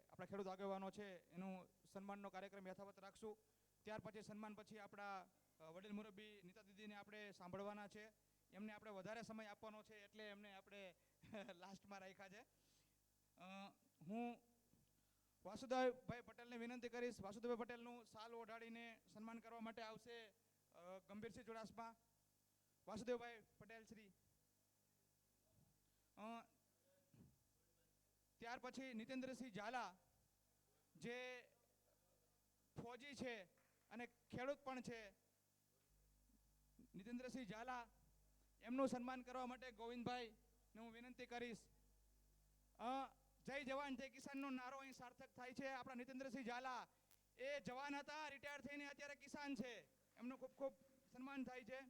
આપણા ખેડૂત આગેવાનો છે, એનું સન્માનનો કાર્યક્રમ યથાવત રાખશું. ત્યાર પછી સન્માન પછી આપણા વડીલ મુરબ્બી નીતા દીદીને આપણે સાંભળવાના છે. એમને આપણે વધારે સમય આપવાનો છે એટલે એમને આપણે લાસ્ટમાં રાખ્યા છે. હું વાસુદેવભાઈ પટેલને વિનંતી કરીશ. વાસુદેવભાઈ પટેલનું સાલ ઓઢાડીને સન્માન કરવા માટે આવશે ગંભીરસિંહ ચુડાસમા. વાસુદેવભાઈ પટેલ શ્રી. ત્યાર પછી નીતેન્દ્રસિંહ ઝાલા જે ફોજી છે અને ખેડૂત પણ છે, નીતેન્દ્રસિંહ ઝાલા એમનું સન્માન કરવા માટે ગોવિંદભાઈને હું વિનંતી કરીશ. જય જવાન, જય કિસાનનો નારો અહીં સાર્થક થાય છે. આપણા નીતેન્દ્રસિંહ ઝાલા એ જવાન હતા રિટાયર થઈને અત્યારે કિસાન છે. એમનું ખૂબ ખૂબ સન્માન થાય છે.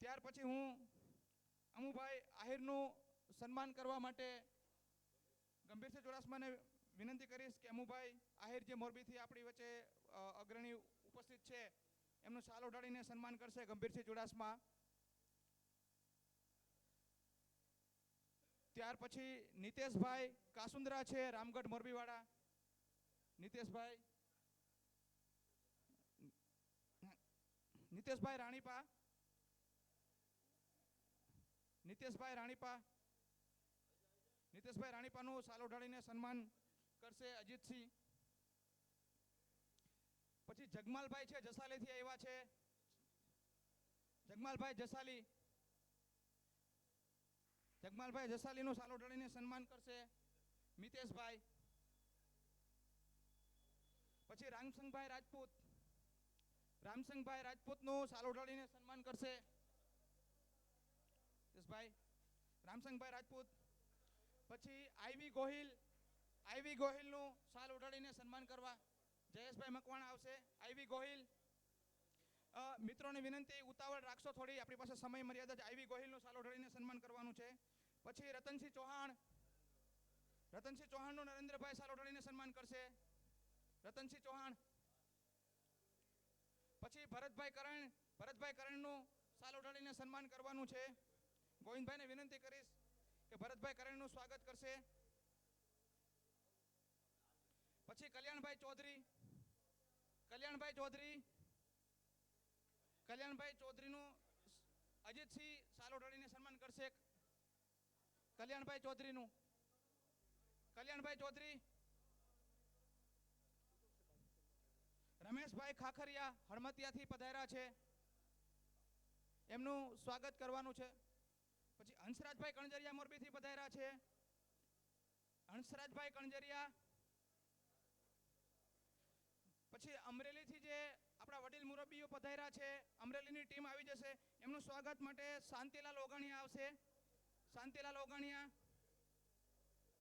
ત્યાર પછી હું અમુભાઈ આહિરનું સન્માન કરવા માટે ગંભીરસિંહ ચોરાસમાને વિનંતી કરીશ કે અમુભાઈ આહિર જે મોરબીથી આપણી વચ્ચે અગ્રણી ઉપસ્થિત છે, એમનું શાલ ઓઢાડીને સન્માન કરશે. ગંભીરસિંહ ચુડાસમા ત્યાર પછી નિતેશભાઈ કાસુંદરા છે, રામગઢ મોરબીવાળા. નિતેશભાઈ. નિતેશભાઈ રાણીપા. નિતેશભાઈ રાણીપા. નિતેશભાઈ રાણીપાનું સાલ ઓઢાડીને સન્માન કરશે અજીતસિંહ. પછી જગમાલભાઈ છે, જસાલીથી આવ્યા છે. જગમાલભાઈ જસાલી. જગમાલભાઈ જસાલીનું સાલ ઓઢાડીને સન્માન કરશે મિતેશભાઈ. પછી રામસંગભાઈ રાજપૂત. રામસંગભાઈ રાજપૂતનું સાલ ઓઢાડીને સન્માન કરશે. યશભાઈ રામસંગભાઈ રાજપૂત. પછી આઈવી ગોહિલ આઈવી ગોહિલનું સાલ ઉડાડીને સન્માન કરવા જયેશભાઈ મકવાણા આવશે. આઈવી ગોહિલ મિત્રોની વિનંતી, ઉતાવળ રાખશો થોડી, આપણી પાસે સમય મર્યાદા જ. આઈવી ગોહિલનું સાલ ઓઢાડીને સન્માન કરવાનું છે. પછી રતનસિંહ ચૌહાણ, રતનસિંહ ચૌહાણનું નરેન્દ્રભાઈ સાલ ઓઢાડીને સન્માન કરશે. રતનસિંહ ચૌહાણ, પછી ભરતભાઈ કરણ, ભરતભાઈ કરણનું સાલ ઓઢાડીને સન્માન કરવાનું છે. ગોવિંદભાઈને વિનંતી કરીશ. કે ભરતભાઈ કરણીનું સ્વાગત કરશે. પછી કલ્યાણભાઈ ચૌધરી કલ્યાણભાઈ ચૌધરી, કલ્યાણભાઈ ચૌધરીનું અજીતસિંહ સાલ સન્માન કરશે. કલ્યાણભાઈ ચૌધરીનું, કલ્યાણભાઈ ચૌધરી, રમેશભાઈ ખાખરિયા હળમતિયાથી પધાર્યા છે. એમનું સ્વાગત કરવાનું છે. પછી હંસરાજભાઈ કણજરિયા મોરબીથી પધાર્યા છે. હંસરાજભાઈ કણજરિયા, પછી અમરેલીથી જે આપણા વડીલ મુરબ્બીઓ પધાર્યા છે, અમરેલીની ટીમ આવી જશે. એમનું સ્વાગત માટે શાંતિલાલ ઓગણિયા આવશે. શાંતિલાલ ઓગણિયા